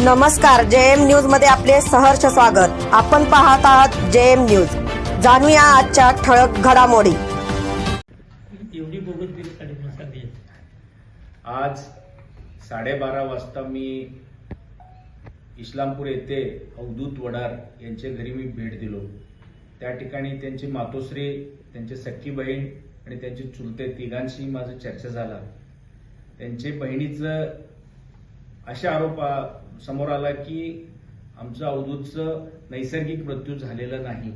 नमस्कार जे एम न्यूजमध्ये आपले सहर्ष स्वागत. आपण पाहत आहात जे एम न्यूज. जाणूया आजच्या ठळक घडामोडी. आज साडेबारा वाजता मी इस्लामपूर येथे अवधूत वडार यांच्या घरी मी भेट दिलो. त्या ठिकाणी त्यांची मातोश्री त्यांची सख्खी बहीण आणि त्यांचे चुलते तिघांशी माझं चर्चा झाला. त्यांचे बहिणीचं अशा आरोप समोर आला की आमचं अवधूतचं नैसर्गिक मृत्यू झालेलं नाही.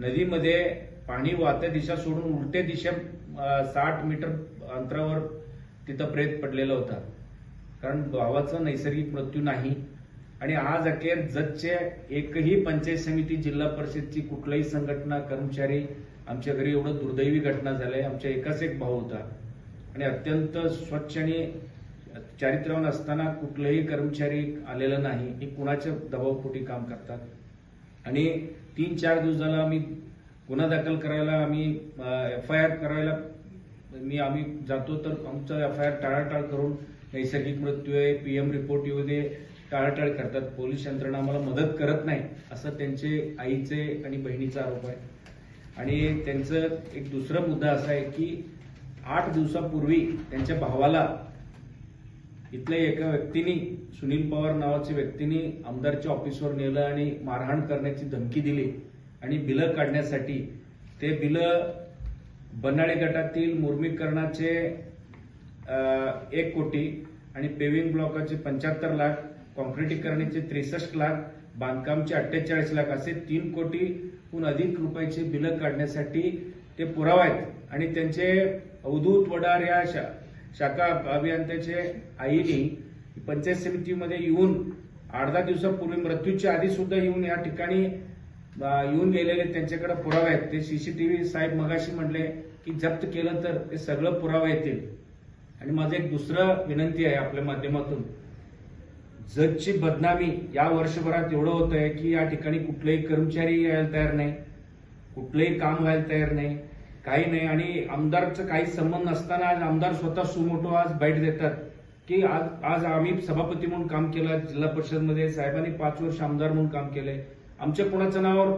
नदीमध्ये पाणी वाहत्या दिशा सोडून उलट्या दिशा साठ मीटर अंतरावर तिथं प्रेत पडलेला होता. कारण भावाचं नैसर्गिक मृत्यू नाही. आणि आज अखेर जतचे एकही पंचायत समिती जिल्हा परिषदची कुठलाही संघटना कर्मचारी आमच्या घरी एवढं दुर्दैवी घटना झाल्या आमच्या एकाच एक भाऊ होता. आणि अत्यंत स्वच्छ आणि चारित्र्यावर असताना कुठलाही कर्मचारी आलेला नाही हे कुणाच्या दबावपोटी काम करतात? आणि तीन चार दिवस झाला आम्ही गुन्हा दाखल करायला आम्ही एफ आय आर करायला मी आम्ही जातो तर आमचा एफ आय आर टाळाटाळ करून नैसर्गिक मृत्यू आहे पी एम रिपोर्ट येऊ दे टाळाटाळ करतात. पोलीस यंत्रणा आम्हाला मदत करत नाही असं त्यांचे आईचे आणि बहिणीचा आरोप आहे. आणि त्यांचं एक दुसरा मुद्दा असा आहे की आठ दिवसापूर्वी त्यांच्या भावाला इथल्या एका व्यक्तीने सुनील पवार नावाच्या व्यक्तीने आमदारच्या ऑफिसवर नेलं आणि मारहाण करण्याची धमकी दिली आणि बिलं काढण्यासाठी. ते बिलं बनाळे गटातील मुर्मीकरणाचे एक कोटी आणि पेविंग ब्लॉकाचे पंच्याहत्तर लाख कॉन्क्रिटीकरणाचे त्रेसष्ट लाख बांधकामचे अठ्ठेचाळीस लाख असे तीन कोटीहून अधिक रुपयाचे बिलं काढण्यासाठी ते पुरावा आहेत. आणि त्यांचे अवधूत वडार या शाखा अभियंत्याचे आईने पंचायत समितीमध्ये येऊन आठ दहा दिवसापूर्वी मृत्यूच्या आधी सुद्धा येऊन या ठिकाणी येऊन गेलेले त्यांच्याकडे पुरावे आहेत. ते सीसीटीव्ही साहेब मगाशी म्हटले की जप्त केलं तर ते सगळं पुरावा येतील. आणि माझं एक दुसरं विनंती आहे आपल्या माध्यमातून. जजची बदनामी या वर्षभरात एवढं होत आहे की या ठिकाणी कुठलेही कर्मचारी यायला तयार नाही कुठलंही काम व्हायला तयार नाही. काही नाही. आणि आमदारचं काही संबंध नसताना आज आमदार स्वतः सुमोटो आज बाईट देतात की आज आज आम्ही सभापती म्हणून काम केलं जिल्हा परिषदमध्ये साहेबांनी पाच वर्ष आमदार म्हणून काम केलंय आमच्या कोणाच्या नावावर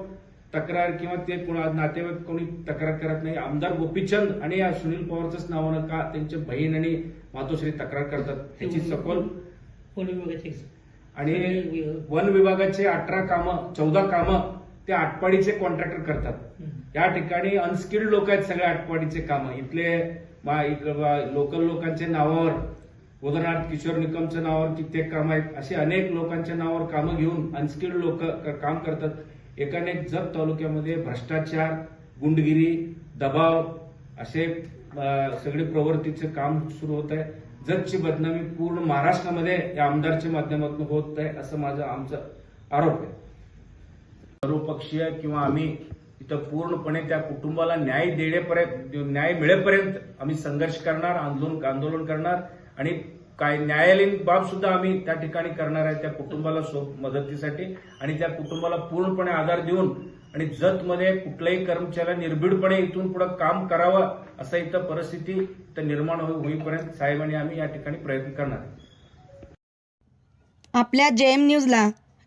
तक्रार किंवा ते कोणा नातेवाईक कोणी तक्रार करत नाही. आमदार गोपीचंद आणि या सुनील पवारच्याच नावानं का त्यांच्या बहीण आणि मातोश्री तक्रार करतात. त्याची सखोल आणि वन विभागाचे अठरा कामं चौदा कामं ते आटपाडीचे कॉन्ट्रॅक्टर करतात. या ठिकाणी अनस्किल्ड लोक आहेत सगळे आटपाडीचे कामं. इथले लोकल लोकांच्या नावावर उदाहरणार्थ किशोर निकमच्या नावावर कित्येक कामं आहेत. असे अनेक लोकांच्या नावावर कामं घेऊन अनस्किल्ड लोक काम करतात. एकाने जत तालुक्यामध्ये भ्रष्टाचार गुंडगिरी दबाव असे सगळे प्रवृत्तीचे काम सुरू होत आहे. जतची बदनामी पूर्ण महाराष्ट्रामध्ये या आमदारच्या माध्यमातून होत आहे असं माझा आमचा आरोप आहे. सर्वपक्षीय किंवा आम्ही इथं पूर्णपणे त्या कुटुंबाला न्याय देण्यापर्यंत न्याय मिळेपर्यंत आम्ही संघर्ष करणार आंदोलन आंदोलन करणार आणि काय न्यायालयीन बाब सुद्धा आम्ही त्या ठिकाणी करणार आहे त्या कुटुंबाला मदतीसाठी आणि त्या कुटुंबाला पूर्णपणे आधार देऊन आणि जतमध्ये कुठल्याही कर्मचाऱ्याला निर्भीडपणे इथून पुढे काम करावं असं इथं परिस्थिती इथं निर्माण हो-, होईपर्यंत साहेबांनी आम्ही या ठिकाणी प्रयत्न करणार. आपल्या जेएम न्यूजला